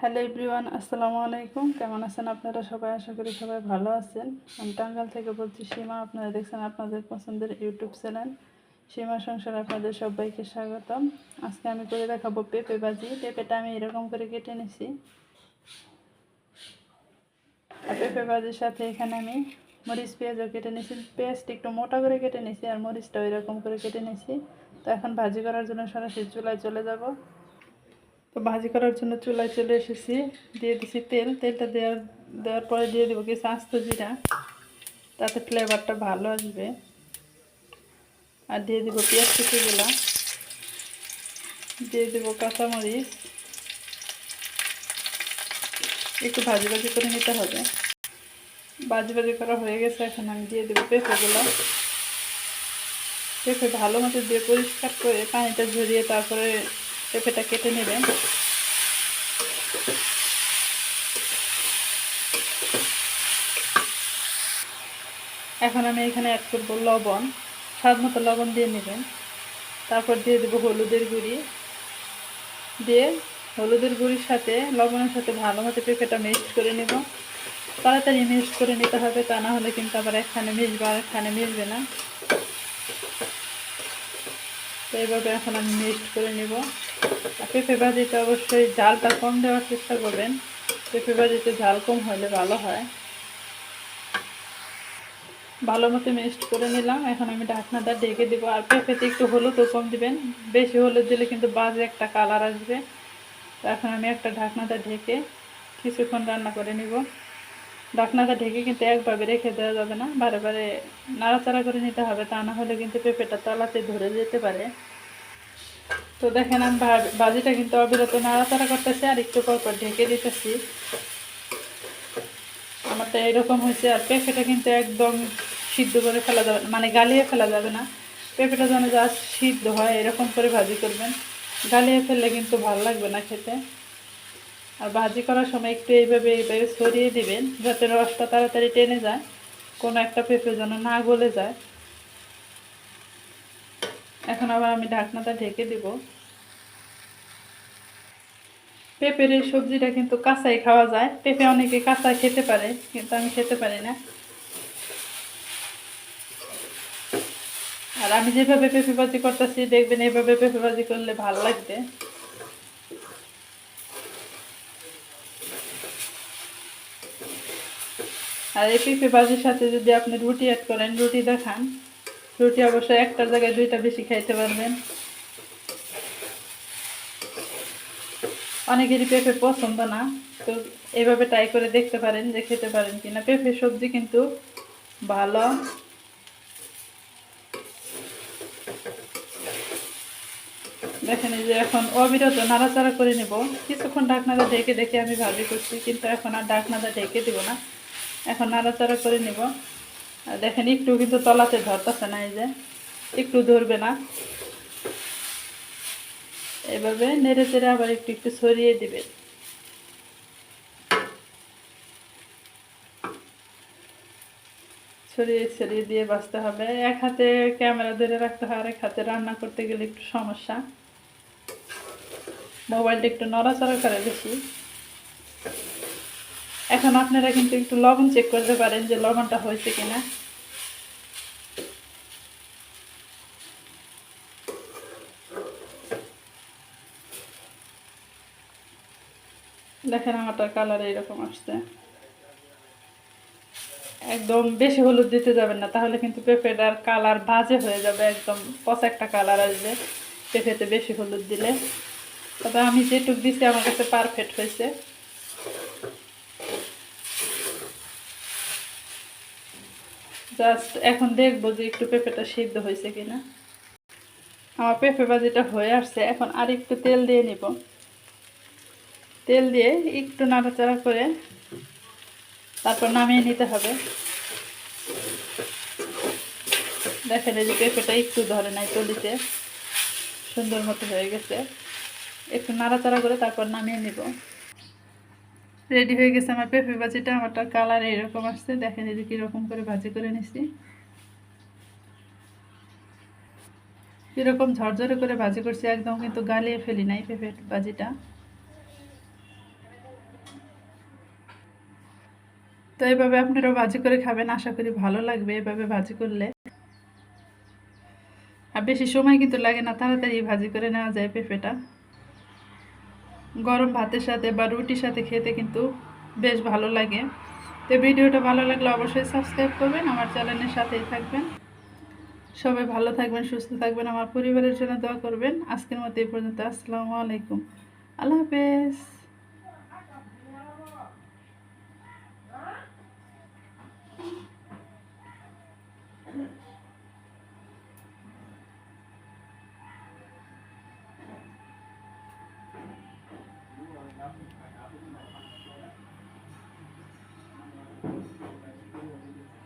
Hello everyone, আসসালামু আলাইকুম। কেমন আছেন আপনারা সবাই? আশা করি সবাই ভালো আছেন। আমি টাঙ্গাল থেকে বলছি, সীমা, আপনারা দেখছেন আপনাদের পছন্দের ইউটিউব চ্যানেল। সীমা সংসার আপনাদের সবাইকে স্বাগতম। আজকে আমি করে দেখাবো পেঁপে ভাজি। পেঁপেটা আমি এরকম করে কেটে নিছি। আর পেঁপে ভাজির সাথে এখানে আমি মরিচ, পেঁয়াজও কেটে নিয়েছি পেঁয়াজটা একটু মোটা করে কেটে নিয়েছি আর মরিচটাও এরকম করে কেটে নিয়েছি তো এখন ভাজি করার জন্য সরাসরি চুলায় চলে যাব। তো ভাজি করার জন্য চুলায় চলে এসেছি। দিয়ে দিছি তেল। তেলটা দেওয়ার দেওয়ার পরে দিয়ে দেবো কিছু আস্ত জিরা। তাতে ফ্লেভারটা ভালো আসবে। আর দিয়ে দেবো পেঁয়াজ কুচিগুলো। দিয়ে দেবো কাঁচামরিচ। একটু ভাজি ভাজি করে নিতে হবে। ভাজি ভাজি করা হয়ে গেছে, এখন আমি দিয়ে দেবো পেঁপেগুলো। পেঁপে ভালো মতো দিয়ে পরিষ্কার করে পানিটা ঝরিয়ে তারপরে পেঁপেটা কেটে নেবেন। এখন আমি এখানে অ্যাড করব লবণ। স্বাদ মতো লবণ দিয়ে নেবেন। তারপর দিয়ে দেবো হলুদের গুঁড়ি। দিয়ে হলুদের গুঁড়ির সাথে, লবণের সাথে ভালো মতো পেঁপেটা মিক্সড করে নেব। তাড়াতাড়ি মিক্সড করে নিতে হবে, তা না হলে কিন্তু আবার একখানে মিশবে আর একখানে মিশবে না। তো এইভাবে এখন আমি মিক্সড করে নেব। পেঁপে ভাজিতে অবশ্যই ঝালটা কম দেওয়ার চেষ্টা করবেন। পেঁপে ভাজিতে ঝাল কম হলে ভালো হয়। ভালো মতো মিক্সড করে নিলাম। এখন আমি ঢাকনাটা ঢেকে দেবো। আর পেঁপেতে একটু হলুদও কম দিবেন। বেশি হলুদ দিলে কিন্তু বাজে একটা কালার আসবে। এখন আমি একটা ঢাকনাটা ঢেকে কিছুক্ষণ রান্না করে নিব। ঢাকনাটা ঢেকে কিন্তু একভাবে রেখে দেওয়া যাবে না। বারে বারে নাড়াচাড়া করে নিতে হবে। তা না হলে কিন্তু পেঁপেটা তলাতে ধরে যেতে পারে। তো দেখেন আমি ভাজিটা কিন্তু অবিরত নাড়াচাড়া করতেছি আর একটু পর পর ঢেকে দিতেছি। আমারটা এরকম হয়েছে আর পেঁপেটা কিন্তু একদম সিদ্ধ করে ফেলা যাবে মানে গালিয়ে ফেলা যাবে না। পেঁপেটা যেন যা সিদ্ধ হয়, এরকম করে ভাজি করবেন। গালিয়ে ফেললে কিন্তু ভালো লাগবে না খেতে। আর ভাজি করার সময় একটু এইভাবে এইভাবে ছড়িয়ে দিবেন, যাতে রসটা তাড়াতাড়ি টেনে যায়, কোনো একটা পেঁপে যেন না গলে যায়। এখন আবার আমি ঢাকনাটা ঢেকে দিব। পেঁপের এই সবজিটা কিন্তু কাঁচাই খাওয়া যায়। পেঁপে অনেকে কাঁচা খেতে পারে, কিন্তু আমি খেতে পারি না। আর আমি যেভাবে পেঁপে ভাজি করতেছি, দেখবেন এইভাবে পেঁপে ভাজি করলে ভালো লাগবে। আর এই পেঁপে ভাজির সাথে যদি আপনি রুটি অ্যাড করেন, রুটি দেখান। রুটি অবশ্যই একটার জায়গায় দুইটা বেশি খাইতে পারবেন। অনেকেরই পেঁপে পছন্দ না, তো এভাবে ট্রাই করে দেখতে পারেন যে খেতে পারেন কিনা। পেঁপে সবজি কিন্তু ভালো। দেখেন যে এখন অবিরত নাড়াচাড়া করে নেব। কিছুক্ষণ ঢাকনাটা ঢেকে দেখে আমি ভাবি করছি, কিন্তু এখন আর ঢাকনাটা ঢেকে দিব না। এখন নাড়াচাড়া করে নেব। দেখেন, একটু কিন্তু তলাতে ধরতেছে না, এই যে। একটু ধরবে না। এভাবে নেড়ে চেড়ে আবার একটু একটু ছড়িয়ে দিবেন ছড়িয়ে ছড়িয়ে দিয়ে বাঁচতে হবে। এক হাতে ক্যামেরা ধরে রাখতে হয় আর এক হাতে রান্না করতে গেলে একটু সমস্যা। মোবাইলটা একটু নড়াচড়া করে বেশি। এখন আপনারা কিন্তু একটু লবণ চেক করতে পারেন যে লবণটা হয়েছে কিনা। দেখেন আমারটার কালার এইরকম আসছে। একদম বেশি হলুদ দিতে যাবেন না, তাহলে কিন্তু পেঁপেটার কালার বাজে হয়ে যাবে, একদম পচা একটা কালার আসবে পেঁপেতে বেশি হলুদ দিলে। তবে আমি যেটুক দিচ্ছি আমার কাছে পারফেক্ট হয়েছে। জাস্ট এখন দেখব যে একটু পেঁপেটা সিদ্ধ হয়েছে কিনা। আমার পেঁপে ভাজিটা হয়ে আসছে, এখন আর একটু তেল দিয়ে নিব। তেল দিয়ে একটু নাড়াচাড়া করে তারপর নামিয়ে নিতে হবে। দেখেন এই যে পেঁপেটা একটু ধরে নাই তলিতে, সুন্দর মতো হয়ে গেছে। একটু নাড়াচাড়া করে তারপর নামিয়ে নিব। রেডি হয়ে গেছে আমার পেঁপে ভাজিটা, আমারটা কালার এরকম আসছে। দেখেন এই যে কীরকম করে ভাজি করে নিছি। কীরকম ঝরঝরে করে ভাজি করছি, একদম কিন্তু গালিয়ে ফেলি নাই পেঁপে ভাজিটা। তো এইভাবে আপনারা ভাজি করে খাবেন, আশা করি ভালো লাগবে এভাবে ভাজি করলে। আর বেশি সময় কিন্তু লাগে না, তাড়াতাড়ি ভাজি করে নেওয়া যায় পেঁপেটা। গরম ভাতের সাথে বা রুটির সাথে খেতে কিন্তু বেশ ভালো লাগে। তো ভিডিওটা ভালো লাগলে অবশ্যই সাবস্ক্রাইব করবেন, আমার চ্যানেলের সাথেই থাকবেন। সবাই ভালো থাকবেন, সুস্থ থাকবেন, আমার পরিবারের জন্য দোয়া করবেন। আজকের মতো এই পর্যন্ত, আসসালামু আলাইকুম। আল্লাহ হাফেজ। Thank you.